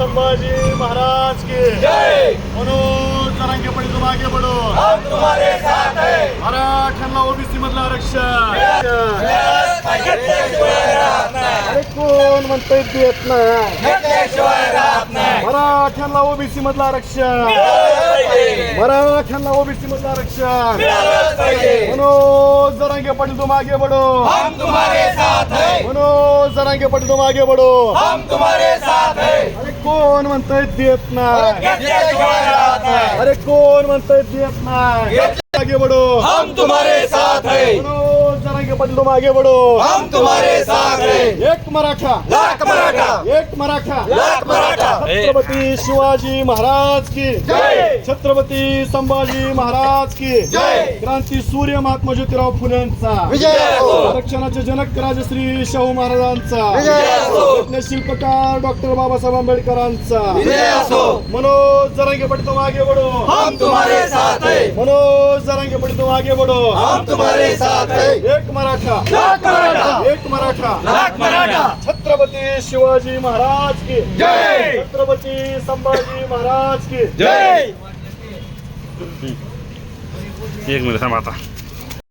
संभाजी महाराज की। जय। मनोज जरांगे पडी तुम आगे बढ़ो हम तुम्हारे साथ है। मराठ्यांना ओबीसी मधलं आरक्षण। कोण म्हणतंय देत नाही. मराठ्यांना ओबीसी मधलं आरक्षण। मराठ्यांना ओबीसी मधलं आरक्षण। मनोज जरांगे पडी तुम आगे बढ़ो हम मनोज जरांगे पडी तुम आगे बढ़ो। हम तुम्हारे साथ है। अरे कोण म्हणतंय देत नाही अरे कोण म्हणतंय देत नाही आगे बढ़ो। हम तुम्हारे साथ है। जरांगे पडी तुम आगे बढ़ो। हम तुम्हारे साथ है। एक मराठा। लाख मराठा। एक मराठा। लाख मराठा। छत्रपती शिवाजी महाराज की। जय. छत्रपती संभाजी महाराज की जय. क्रांती सूर्य महात्मा ज्योतिराव फुलेंचा. आरक्षणाचे जनक राजश्री शाहू महाराजांचा. शिल्पकार डॉक्टर बाबासाहेब आंबेडकरांचा. मनोज जरांगे पडतो आगे बढो हम तुम्हारे साथ है. मनोज जरांगे पडतो आगे बढो हम तुम्हारे साथ है. एक मराठा. एक मराठा. छत्रपती शिवाजी महाराज की. जय. छत्रपती संभाजी महाराज की. जय. एक मिनिट थांबा आता